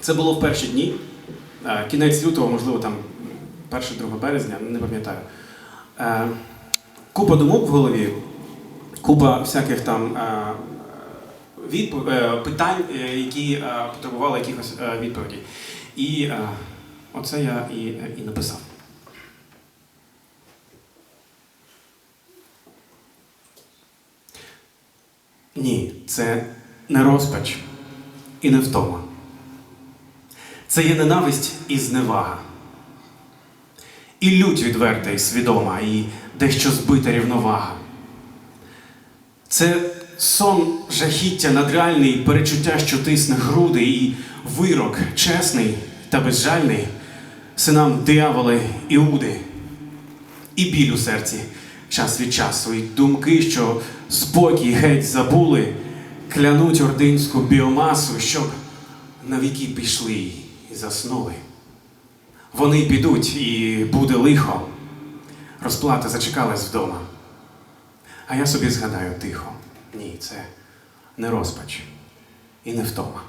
Це було в перші дні, е, кінець лютого, можливо, там 1-2 березня, не пам'ятаю. Е, Купа думок в голові, купа всяких там е, питань, які потребували якихось відповідей. І оце я і, і написав. Ні, це не розпач і не втома. Це є ненависть і зневага. І лють відверта і свідома, і дещо збита рівновага. Це сон жахіття надреальний, перечуття, що тисне груди, і вирок чесний та безжальний синам дияволи Іуди, і біль у серці час від часу, і думки, що спокій геть забули, клянуть ординську біомасу, щоб навіки пішли і заснули. Вони підуть і буде лихо. Розплата зачекалась вдома. А я собі згадаю тихо. Ні, це не розпач і не втома.